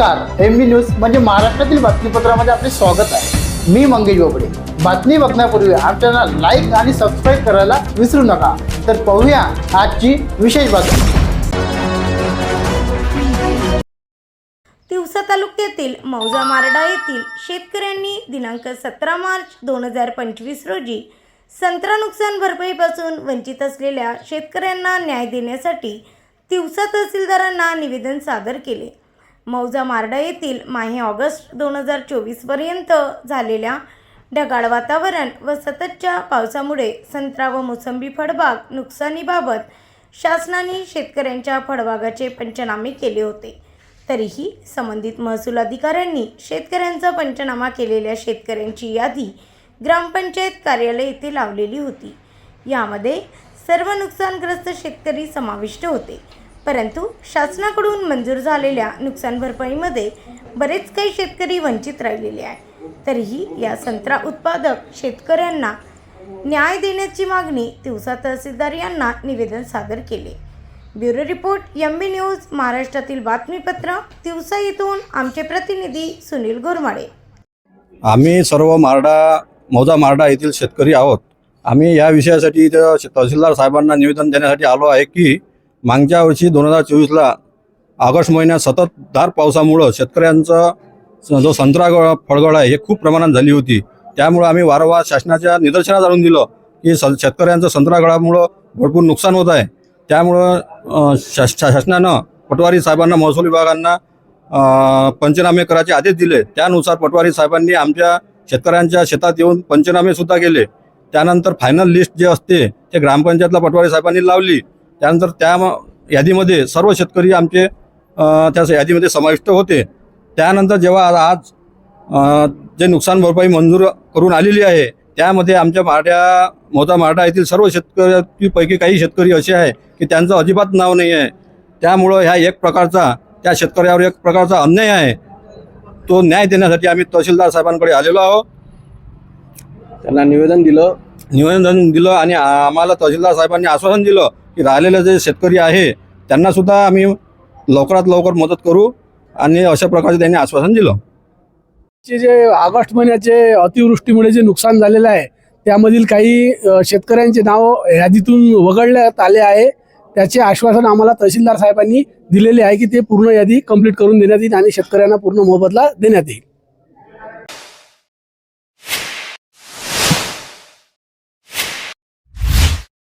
नमस्कार M B news म्हणजे महाराष्ट्रातील बातमीपत्रामध्ये आपले स्वागत आहे. मी मंगेश बोबडे. बातमी बघण्यापूर्वी आमच्या लाईक आणि सबस्क्राईब करायला विसरू नका. तर पाहूया आजची विशेष बातमी. तिवसा तालुक्यातील मौजा मारडा येथील शेतकऱ्यांनी दिनांक सतरा मार्च दोन हजार पंचवीस रोजी संत्रा नुकसान भरपाईपासून वंचित असलेल्या शेतकऱ्यांना न्याय देण्यासाठी तिवसा तहसीलदारांना निवेदन सादर केले. मौजा मार्डा येथील माहे ऑगस्ट दोन हजार चोवीसपर्यंत झालेल्या ढगाळ वातावरण व सततच्या पावसामुळे संत्रा व मोसंबी फळबाग नुकसानीबाबत शासनाने शेतकऱ्यांच्या फळबागाचे पंचनामे केले होते. तरीही संबंधित महसूल अधिकाऱ्यांनी शेतकऱ्यांचा पंचनामा केलेल्या शेतकऱ्यांची यादी ग्रामपंचायत कार्यालय येथे लावलेली होती. यामध्ये सर्व नुकसानग्रस्त शेतकरी समाविष्ट होते. परंतु शासनाकडून मंजूर झालेल्या नुकसान भरपाईमध्ये बरेच काही शेतकरी वंचित राहिलेले आहे तरीही या संत्रा उत्पादक शेतकऱ्यांना न्याय देण्याची मागणी तिवसा तहसीलदार यांना निवेदन सादर केले. Bureau report M B news महाराष्ट्रातील बातमीपत्र तिवसा येथून आमचे प्रतिनिधी सुनील गोरमाडे आम्ही सर्व मारडा मौजा मारडा येथील शेतकरी आहोत. आम्ही या विषयासाठी तहसीलदार साहेबांना निवेदन देण्यासाठी आलो आहे की मागच्या वर्षी दोन हजार चोवीसला ऑगस्ट महिन्यात सततधार पावसामुळं शेतकऱ्यांचा स- जो संत्रा फळगळ आहे हे खूप प्रमाणात झाली होती. त्यामुळं आम्ही वारंवार शासनाच्या निदर्शनात आणून दिलं की स शेतकऱ्यांचं संत्रागळामुळं भरपूर नुकसान होत आहे. त्यामुळं शा- शासनानं पटवारी साहेबांना महसूल विभागांना पंचनामे करायचे आदेश दिले. त्यानुसार पटवारी साहेबांनी आमच्या शेतकऱ्यांच्या शेतात येऊन पंचनामे सुद्धा केले. त्यानंतर फायनल लिस्ट जे असते ते ग्रामपंचायतला पटवारी साहेबांनी लावली. त्यानंतर त्या यादीमध्ये सर्व शेतकरी आमचे त्या यादीमध्ये समाविष्ट होते. त्यानंतर जेव्हा आज- जे नुकसान भरपाई मंजूर करून आलेली आहे त्यामध्ये आमच्या माड्या मोठा माडा येथील सर्व शेतकऱ्यांपैकी काही शेतकरी असे आहे की त्यांचं अजिबात नाव नाही आहे. त्यामुळं ह्या एक प्रकारचा त्या शेतकऱ्यावर एक प्रकारचा अन्याय आहे. तो न्याय देण्यासाठी आम्ही तहसीलदार साहेबांकडे आलेलो आहोत. त्यांना निवेदन दिलं. निवेदन दिलं आणि आम्हाला तहसीलदार साहेबांनी आश्वासन दिलं राहिलेले जे शेतकरी आहे त्यांनासुद्धा आम्ही लवकरात लवकर मदत करू आणि अशा प्रकारचे त्यांनी आश्वासन दिलं. जे ऑगस्ट महिन्याचे अतिवृष्टीमुळे जे नुकसान झालेलं आहे त्यामधील काही शेतकऱ्यांचे नाव यादीतून वगळण्यात आले आहे. त्याचे आश्वासन आम्हाला तहसीलदार साहेबांनी दिलेले आहे की ते पूर्ण यादी कंप्लीट करून देण्यात येईल आणि शेतकऱ्यांना पूर्ण मोबदला देण्यात येईल.